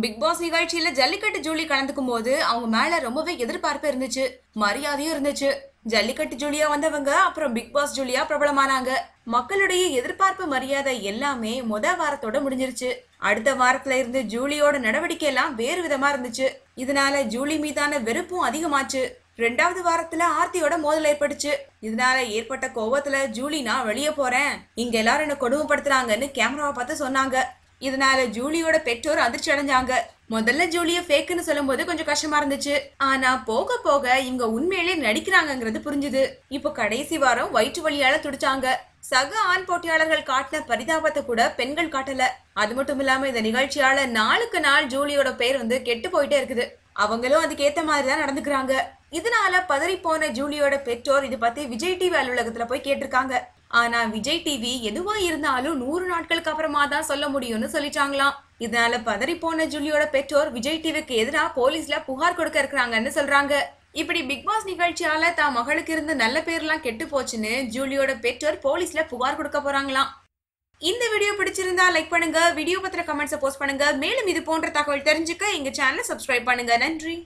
Big pass நிகழ்ச்சியில jallikattu Julie கலந்துக்கும் போது அவங்க மேல ரொம்பவே எதிர்பார்ப்பு இருந்துச்சு. மரியாதையும் இருந்துச்சு. ஜல்லிக்கட்டு ஜூலியா வந்தவங்க அப்புறம் பிக் பாஸ் ஜூலியா பிரபலமானாங்க. மக்களுடைய எதிர்பார்ப்பு மரியாதை எல்லாமே முத வாரத்தோட முடிஞ்சிருச்சு. அடுத்த வாரத்துல இருந்து ஜூலியோட நடவடிக்கை எல்லாம் வேறு விதமா இருந்துச்சு. இதனால ஜூலி மீதான வெறுப்பும் அதிகமாச்சு. ரெண்டாவது வாரத்துல ஆர்த்தியோட மோதல் ஏற்பட்டுச்சு. இதனால ஏற்பட்ட கோவத்துல ஜூலி நான் வெளியே போறேன். இங்க எல்லாரும் என்ன கொடுமைப்படுத்துறாங்கன்னு கேமராவை பார்த்து சொன்னாங்க. இதனால ஜூலியோட பெற்றோர் அதிர்ச்சி அடைஞ்சாங்க. முதல்ல ஜூலிய ஃபேக்குன்னு சொல்லும்போது கொஞ்சம் கஷ்டமா இருந்துச்சு. ஆனா போக போக இவங்க உண்மையிலே நடிக்கிறாங்கங்கிறது புரிஞ்சுது. இப்போ கடைசி வாரம் வயிற்று வழியால துடிச்சாங்க. சக ஆண் போட்டியாளர்கள் காட்டின பரிதாபத்தை கூட பெண்கள் காட்டல. அது மட்டும் இல்லாம இந்த நிகழ்ச்சியால நாளுக்கு நாள் ஜூலியோட பேர் வந்து கெட்டு போயிட்டே இருக்குது. அவங்களும் அதுக்கு ஏத்த மாதிரி தான் நடந்துக்கிறாங்க. இதனால பதறி போன ஜூலியோட பெற்றோர் இது பத்தி விஜய் டிவி அலுவலகத்துல போய் கேட்டிருக்காங்க. ஆனா விஜய் டிவி எதுவா இருந்தாலும் நூறு நாட்களுக்கு அப்புறமா தான் சொல்ல முடியும்னு சொல்லிட்டாங்களாம். இதனால பதறி போன ஜூலியோட பெற்றோர் விஜய் டிவிக்கு எதிராக போலீஸ்ல புகார் கொடுக்க இருக்கிறாங்கன்னு சொல்றாங்க. இப்படி பிக் பாஸ் நிகழ்ச்சியால தான் மகளுக்கு இருந்த நல்ல பேர்லாம் கெட்டு போச்சுன்னு ஜூலியோட பெற்றோர் போலீஸ்ல புகார் கொடுக்க போறாங்களாம். இந்த வீடியோ பிடிச்சிருந்தா லைக் பண்ணுங்க வீடியோ பத்திர கமெண்ட்ஸை போஸ்ட் பண்ணுங்க. மேலும் இது போன்ற தகவல் தெரிஞ்சுக்க எங்க சேனலை சப்ஸ்கிரைப் பண்ணுங்க. நன்றி.